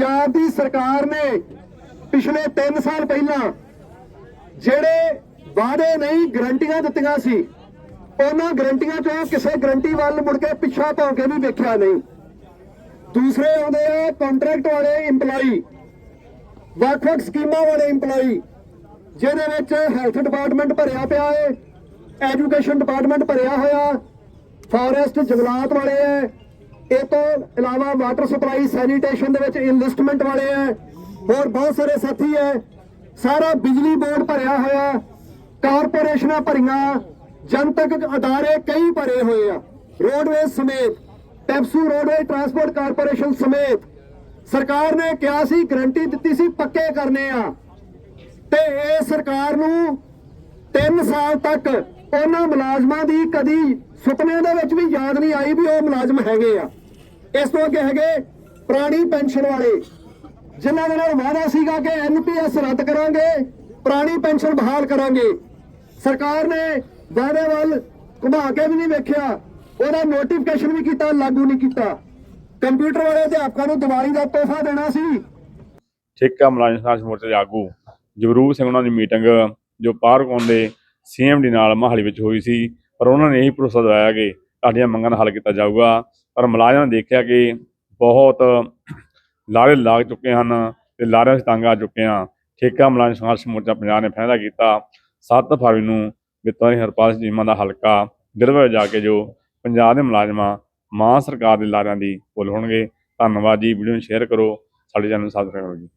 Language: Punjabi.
ਪੰਜਾਬ ਦੀ ਸਰਕਾਰ ਨੇ ਪਿਛਲੇ 3 ਸਾਲ ਪਹਿਲਾਂ ਜਿਹੜੇ ਵਾਅਦੇ ਨਹੀਂ ਗਰੰਟੀਆਂ ਦਿੱਤੀਆਂ ਸੀ, ਉਹਨਾਂ ਗਰੰਟੀਆਂ ਚੋਂ ਕਿਸੇ ਗਰੰਟੀ ਵੱਲ ਮੁੜ ਕੇ ਪਿੱਛਾ ਭੌਂ ਕੇ ਵੀ ਵੇਖਿਆ ਨਹੀਂ। ਦੂਸਰੇ ਆਉਂਦੇ ਆ ਕੰਟਰੈਕਟ ਵਾਲੇ EMPLOYE ਵੱਖ-ਵੱਖ ਸਕੀਮਾਂ ਵਾਲੇ EMPLOYE ਜਿਹਦੇ ਵਿੱਚ ਹੈਲਥ ਡਿਪਾਰਟਮੈਂਟ ਭਰਿਆ ਪਿਆ ਹੈ ਐਜੂਕੇਸ਼ਨ ਡਿਪਾਰਟਮੈਂਟ ਭਰਿਆ ਹੋਇਆ ਫੋਰੈਸਟ ਜੰਗਲਾਤ ਵਾਲੇ ਹੈ ਇਹ ਤੋਂ ਇਲਾਵਾ ਵਾਟਰ ਸਪਲਾਈ, ਸੈਨੀਟੇਸ਼ਨ ਦੇ ਵਿੱਚ ਇਨਵੈਸਟਮੈਂਟ ਵਾਲੇ ਹੈ, ਹੋਰ ਬਹੁਤ ਸਾਰੇ ਸਾਥੀ ਹੈ। ਸਾਰਾ ਬਿਜਲੀ ਬੋਰਡ ਭਰਿਆ ਹੋਇਆ, ਕਾਰਪੋਰੇਸ਼ਨਾਂ ਭਰੀਆਂ, ਜਨਤਕ ਅਦਾਰੇ ਕਈ ਭਰੇ ਹੋਏ ਆ। ਰੋਡਵੇਜ਼ ਸਮੇਤ ਟੈਪਸੂ ਰੋਡਵੇ ਟਰਾਂਸਪੋਰਟ ਕਾਰਪੋਰੇਸ਼ਨ ਸਮੇਤ, ਸਰਕਾਰ ਨੇ ਕਿਹਾ ਸੀ ਗਰੰਟੀ ਦਿੱਤੀ ਸੀ, ਪੱਕੇ ਕਰਨੇ ਆ। ਤੇ ਇਹ ਸਰਕਾਰ ਨੂੰ 3 ਸਾਲ ਤੱਕ ਉਹਨਾਂ ਮੁਲਾਜ਼ਮਾਂ ਦੀ ਕਦੀ ਸੁਪਨੇ ਦੇ ਵਿੱਚ ਵੀ ਯਾਦ ਨਹੀਂ ਆਈ ਵੀ ਉਹ ਮੁਲਾਜ਼ਮ ਹੈਗੇ ਆ। ਇਸ ਤੋਂ ਅੱਗੇ ਹੈਗੇ ਪੁਰਾਣੀ ਪੈਨਸ਼ਨ ਵਾਲੇ, ਜਿਨ੍ਹਾਂ ਦੇ ਨਾਲ ਵਾਅਦਾ ਸੀਗਾ ਕਿ ਐਨਪੀਐਸ ਰੱਦ ਕਰਾਂਗੇ, ਪੁਰਾਣੀ ਪੈਨਸ਼ਨ ਬਹਾਲ ਕਰਾਂਗੇ। ਸਰਕਾਰ ਨੇ ਵਾਅਦੇ ਵੱਲ ਘੁਮਾ ਕੇ ਵੀ ਨਹੀਂ ਵੇਖਿਆ, ਉਹਦਾ ਨੋਟੀਫਿਕੇਸ਼ਨ ਵੀ ਕੀਤਾ, ਲਾਗੂ ਨਹੀਂ ਕੀਤਾ। ਕੰਪਿਊਟਰ ਵਾਲੇ ਅਧਿਆਪਕਾਂ ਨੂੰ ਦੀਵਾਲੀ ਦਾ ਤੋਹਫਾ ਦੇਣਾ ਸੀ। ਠੇਕਾ ਮੁਲਾਜ਼ਮ ਸੰਘਰਸ਼ ਮੋਰਚਾ ਦੇ ਆਗੂ ਜਗਰੂਪ ਸਿੰਘ ਉਹਨਾਂ ਦੀ ਮੀਟਿੰਗ, ਜੋ ਪਾਰਕੌਨ ਦੇ ਸੀਐਮਡੀ ਨਾਲ ਮਹਾਲੀ ਵਿੱਚ ਹੋਈ ਸੀ, ਪਰ ਉਹਨਾਂ ਨੇ ਇਹੀ ਭਰੋਸਾ ਦਿਵਾਇਆ ਕਿ ਤੁਹਾਡੀਆਂ ਮੰਗਾਂ ਦਾ ਹੱਲ ਕੀਤਾ ਜਾਊਗਾ। ਪਰ ਮੁਲਾਜ਼ਮਾਂ ਨੇ ਦੇਖਿਆ ਕਿ ਬਹੁਤ ਲਾਰੇ ਲੱਗ ਚੁੱਕੇ ਹਨ ਤੇ ਲਾਰਿਆਂ ਵਿੱਚ ਤੰਗ ਆ ਚੁੱਕੇ ਆ ਠੇਕਾ ਮੁਲਾਜ਼ਮ ਸੰਘਰਸ਼ ਮੋਰਚਾ ਪੰਜਾਬ ਨੇ ਫੈਸਲਾ ਕੀਤਾ। 7 ਫਰਵਰੀ ਨੂੰ ਵਿਤਵਾਨੀ ਹਰਪਾਲ ਸਿੰਘ ਚੀਮਾ ਦਾ ਹਲਕਾ ਗਿਰਵੇ ਜਾ ਕੇ ਜੋ ਪੰਜਾਬ ਦੇ ਮੁਲਾਜ਼ਮਾਂ ਮਾਂ ਸਰਕਾਰ ਦੇ ਲਾਰਿਆਂ ਦੀ ਪੁੱਲ ਹੋਣਗੇ। ਧੰਨਵਾਦ ਜੀ। ਵੀਡੀਓ ਨੂੰ ਸ਼ੇਅਰ ਕਰੋ। ਸਾਡੇ ਚੈਨਲ ਨੂੰ ਸਬਸਕ੍ਰਾਈਬ ਕਰੋ ਜੀ।